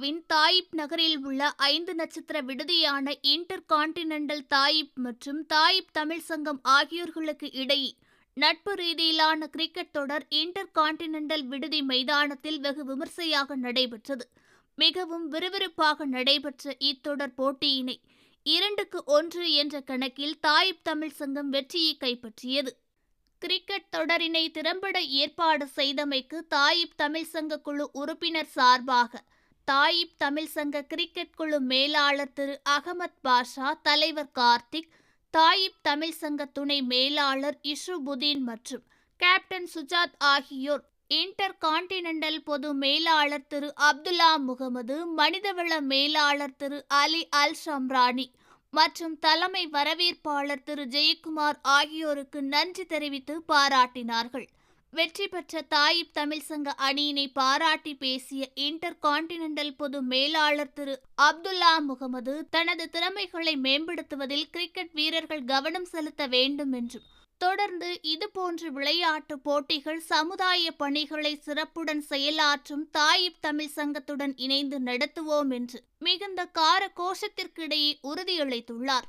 தாயிப் நகரில் உள்ள ஐந்து நட்சத்திர விடுதியான இன்டர் கான்டினென்டல் தாயிப் மற்றும் தாயிப் தமிழ் சங்கம் ஆகியோர்களுக்கு இடையே நட்பு ரீதியிலான கிரிக்கெட் தொடர் இன்டர் கான்டினென்டல் விடுதி மைதானத்தில் வெகு விமர்சையாக நடைபெற்றது. மிகவும் விறுவிறுப்பாக நடைபெற்ற இத்தொடர் போட்டியினை இரண்டுக்கு ஒன்று என்ற கணக்கில் தாயிப் தமிழ் சங்கம் வெற்றியை கைப்பற்றியது. கிரிக்கெட் தொடரினை திறம்பட ஏற்பாடு செய்தமைக்கு தாயிப் தமிழ் சங்க குழு உறுப்பினர் சார்பாக தாயிப் தமிழ் சங்க கிரிக்கெட் குழு மேலாளர் திரு அகமத் பாஷா தலைவர் கார்த்திக் தாயிப் தமிழ் சங்க துணை மேலாளர் இஷுபுதீன் மற்றும் கேப்டன் சுஜாத் ஆகியோர் இன்டர் கான்டினென்டல் பொது மேலாளர் திரு அப்துல்லா முகமது மனிதவள மேலாளர் திரு அலி அல் ஷம்ரானி மற்றும் தலைமை வரவேற்பாளர் திரு ஜெயக்குமார் ஆகியோருக்கு நன்றி தெரிவித்து பாராட்டினார்கள். வெற்றி பெற்ற தாயிப் தமிழ் சங்க அணியினை பாராட்டி பேசிய இன்டர் கான்டினென்டல் பொது மேலாளர் திரு அப்துல்லா முகமது தனது திறமைகளை மேம்படுத்துவதில் கிரிக்கெட் வீரர்கள் கவனம் செலுத்த வேண்டும் என்றும் தொடர்ந்து இதுபோன்ற விளையாட்டு போட்டிகள் சமுதாய பணிகளை சிறப்புடன் செயலாற்றும் தாயிப் தமிழ் சங்கத்துடன் இணைந்து நடத்துவோம் என்று மிகுந்த கார கோஷத்திற்கிடையே உறுதியளித்துள்ளார்.